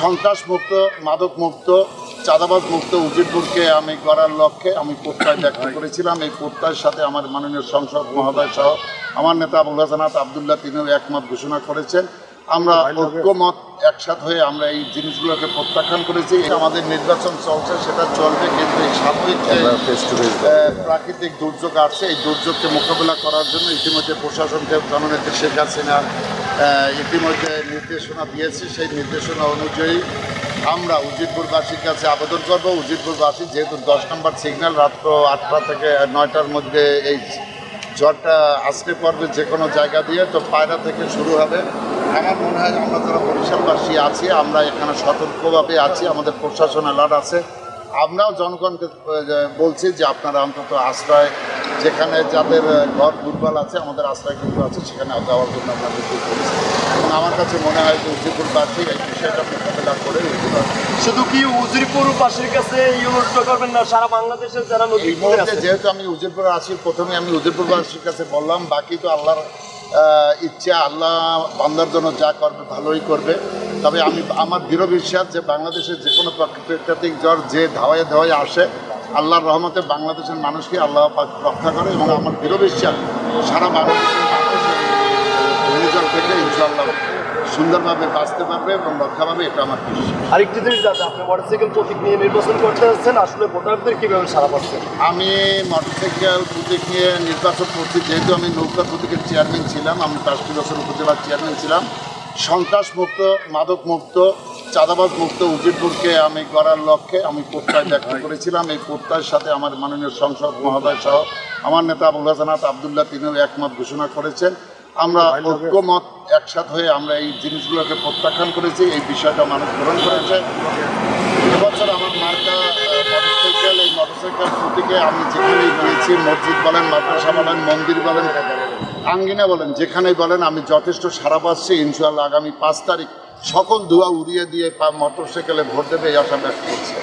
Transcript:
সন্ত্রাস মুক্ত মাদক মুক্ত চাঁদাবাজ মুক্ত উজিরপুরকে আমি করার লক্ষ্যে আমি প্রত্যয় ব্যক্ত করেছিলাম। এই প্রত্যয়ের সাথে আমার মাননীয় সংসদ মহোদয় সহ আমার নেতা আবুল হাসানাত আবদুল্লাহ তিনিও একমত ঘোষণা করেছেন। আমরা ঐক্যমত একসাথ হয়ে আমরা এই জিনিসগুলোকে প্রত্যাখ্যান করেছি। আমাদের নির্বাচন চলছে সেটা চলবে কিন্তু এই সাময়িক প্রাকৃতিক দুর্যোগ আসছে এই দুর্যোগকে মোকাবিলা করার জন্য ইতিমধ্যে প্রশাসনকে জননেত্রী শেখ হাসিনা ইতিমধ্যে নির্দেশনা দিয়েছে, সেই নির্দেশনা অনুযায়ী আমরা উজিরপুরবাসীর কাছে আবেদন করব। উজিরপুরবাসী যেহেতু দশ নম্বর সিগন্যাল, রাত্র আটটা থেকে নয়টার মধ্যে এই ঝড়টা আসতে পারবে যে কোনো জায়গা দিয়ে, তো পায়রা থেকে শুরু হবে। আমার মনে হয় আমরা যারা বরিশালবাসী আছি, আমরা এখানে সতর্কভাবে আছি। আমাদের প্রশাসন অ্যালার্ট আছে। আমরাও জনগণকে বলছি যে আপনারা অন্তত আশ্রয় যেখানে যাদের ঘর দুর্বল আছে আমাদের আশ্রয় কেন্দ্র আছে সেখানে যাওয়ার জন্য আমরা নির্দেশ করেছি। এবং আমার কাছে মনে হয় যে উজিরপুরবাসী এই বিষয়টা মোকাবেলা করে শুধু কি উজিরপুর পাশের কাছে করবেন না সারা বাংলাদেশের যারা নদী যেহেতু আমি উজিরপুর আসি প্রথমে আমি উজিরপুরবাসীর কাছে বললাম বাকি তো আল্লাহর ইচ্ছা আল্লাহ বান্দার জন্য যা করবে ভালোই করবে। তবে আমি আমার দৃঢ় বিশ্বাস যে বাংলাদেশের যে কোনো প্রাকৃতিক জ্বর যে ধাওয়ায় ধাওয়ায় আসে আল্লাহর রহমতে বাংলাদেশের মানুষকে আল্লাহ রক্ষা করে এবং আমার দৃঢ় বিশ্বাস সারা বাংলাদেশের মানুষ ঘূর্ণিঝড় থেকে ইনশাআল্লাহ সুন্দরভাবে বাঁচতে পারবে এবং রক্ষা পাবে এটা আমার বিশ্বাস। আরেকটি জিনিস যাতে আপনি মোটরসাইকেল প্রতীক নিয়ে নির্বাচন করতে যাচ্ছেন আসলে ভোটারদের কীভাবে সারা পাচ্ছেন আমি মোটরসাইকেল প্রতীক নিয়ে নির্বাচন করছি যেহেতু আমি নৌকা প্রতীকের চেয়ারম্যান ছিলাম আমি পাঁচটি বছর উপজেলার চেয়ারম্যান ছিলাম। সন্ত্রাস মুক্ত মাদক মুক্ত চাঁদাবাজ মুক্ত উজিরপুরকে আমি করার লক্ষ্যে আমি প্রত্যয় ব্যক্ত করেছিলাম। এই প্রত্যয়ের সাথে আমার মাননীয় সংসদ মহোদয় সহ আমার নেতা আবুল হাসানাত আবদুল্লাহ তিনিও একমত ঘোষণা করেছেন। আমরা ঐক্যমত একসাথ হয়ে আমরা এই জিনিসগুলোকে প্রত্যাখ্যান করেছি এই বিষয়টা মানুষ গ্রহণ করেছে। এবছর আমার মার্কা মোটরসাইকেল এই মোটরসাইকেল প্রতীকে আমি যেখানেই গিয়েছি মসজিদ বলেন মাদ্রাসা বলেন মন্দির বলেন আঙ্গিনা বলেন, যেখানেই বলেন, আমি যথেষ্ট সারা পাচ্ছি ইনশাল্লাহ আগামী পাঁচ তারিখ সকল ধোয়া উড়িয়ে দিয়ে মোটরসাইকেলে ভোট দেবে এই আশা ব্যক্ত করছি।